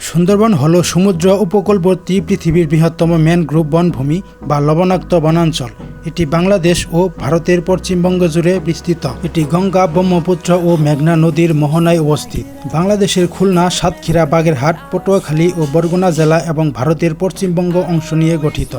সুন্দরবন হল সমুদ্র উপকূলবর্তী পৃথিবীর বৃহত্তম ম্যানগ্রোভ বনভূমি বা লবণাক্ত বনাঞ্চল। এটি বাংলাদেশ ও ভারতের পশ্চিমবঙ্গ জুড়ে বিস্তৃত। এটি গঙ্গা, ব্রহ্মপুত্র ও মেঘনা নদীর মোহনায় অবস্থিত। বাংলাদেশের খুলনা, সাতক্ষীরা, বাগেরহাট, পটুয়াখালী ও বরগুনা জেলা এবং ভারতের পশ্চিমবঙ্গ অংশ নিয়ে গঠিত।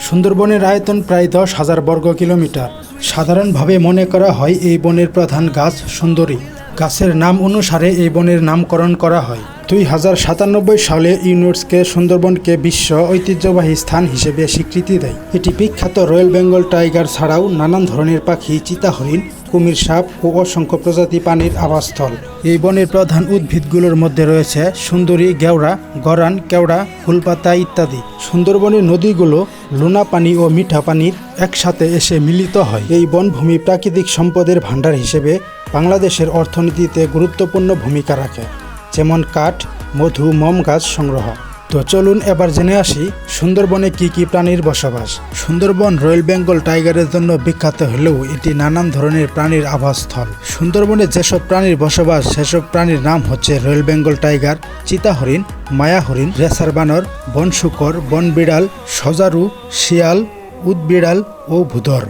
সুন্দরবনের আয়তন প্রায় দশ হাজার বর্গ কিলোমিটার। সাধারণভাবে মনে করা হয় এই বনের প্রধান গাছ সুন্দরী। গাছের নাম অনুসারে এই বনের নামকরণ করা হয়। দুই হাজার সাতানব্বই সালে ইউনেস্কে সুন্দরবনকে বিশ্ব ঐতিহ্যবাহী স্থান হিসেবে স্বীকৃতি দেয়। এটি বিখ্যাত রয়্যাল বেঙ্গল টাইগার ছাড়াও নানান ধরনের পাখি চিতা হরিণ কুমির সাপ ও অসংখ্য প্রজাতি পানির আবাসস্থল। এই বনের প্রধান উদ্ভিদগুলোর মধ্যে রয়েছে সুন্দরী গেওড়া, গরান কেওড়া, ফুলপাতা ইত্যাদি। সুন্দরবনের নদীগুলো লোনা পানি ও মিঠা পানির একসাথে এসে মিলিত হয়। এই বনভূমি প্রাকৃতিক সম্পদের ভাণ্ডার হিসেবে বাংলাদেশের অর্থনীতিতে গুরুত্বপূর্ণ ভূমিকা রাখে, যেমন কাঠ, মধু, মম গাছ সংগ্রহ। তো চলুন এবার জেনে আসি সুন্দরবনে কি কি প্রাণীর বসবাস। সুন্দরবন রয়্যাল বেঙ্গল টাইগারের জন্য বিখ্যাত হলেও এটি নানান ধরনের প্রাণীর আবাসস্থল। সুন্দরবনে যেসব প্রাণীর বসবাস, সেসব প্রাণীর নাম হচ্ছে রয়্যাল বেঙ্গল টাইগার চিতা হরিণ মায়া হরিণ রেসার বানর বন শুকর বন বিড়াল সজারু, শিয়াল, উদবিড়াল ও ভূধর।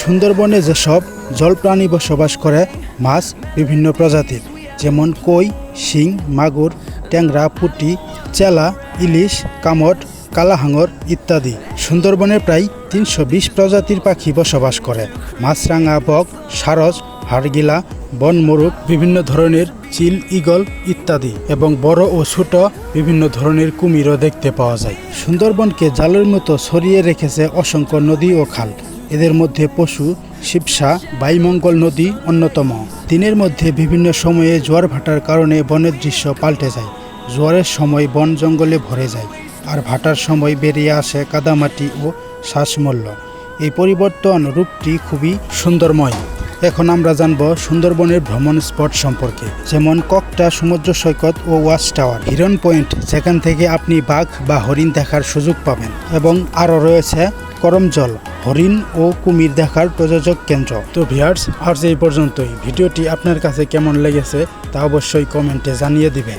সুন্দরবনে যেসব জলপ্রাণী বসবাস করে মাছ বিভিন্ন প্রজাতির, যেমন কই, শিং, মাগুর, ট্যাংরা, পুঁটি, চেলা, ইলিশ, কামট কালাহাঙর ইত্যাদি। সুন্দরবনে প্রায় তিনশো বিশ প্রজাতির পাখি বসবাস করে। মাছরাঙা, বক সারস হাড়গিলা বনমোরগ বিভিন্ন ধরনের চিল, ইগল ইত্যাদি এবং বড় ও ছোট বিভিন্ন ধরনের কুমিরও দেখতে পাওয়া যায়। সুন্দরবনকে জালের মতো ছড়িয়ে রেখেছে অসংখ্য নদী ও খাল। এদের মধ্যে পশু, শিবসা বাইমঙ্গল নদী অন্যতম। দিনের মধ্যে বিভিন্ন সময়ে জোয়ার ভাটার কারণে বনের দৃশ্য পাল্টে যায়। জোয়ারের সময় বন জঙ্গলে ভরে যায় আর ভাটার সময় বেরিয়ে আসে কাদামাটি ও শ্বাসমূল্য। এই পরিবর্তন রূপটি খুবই সুন্দরময়। এখন আমরা জানব সুন্দরবনের ভ্রমণ স্পট সম্পর্কে। যেমন ককটা, সমুদ্র সৈকত ও ওয়াচ টাওয়ার। হিরন পয়েন্ট, যেখান থেকে আপনি বাঘ বা হরিণ দেখার সুযোগ পাবেন। এবং আরও রয়েছে করমজল। হরিণ ও কুমির দেখার প্রযোজক কেন্দ্র। তো ভিয়ার্স আজ এই পর্যন্তই। ভিডিওটি আপনার কাছে কেমন লেগেছে তা অবশ্যই কমেন্টে জানিয়ে দিবে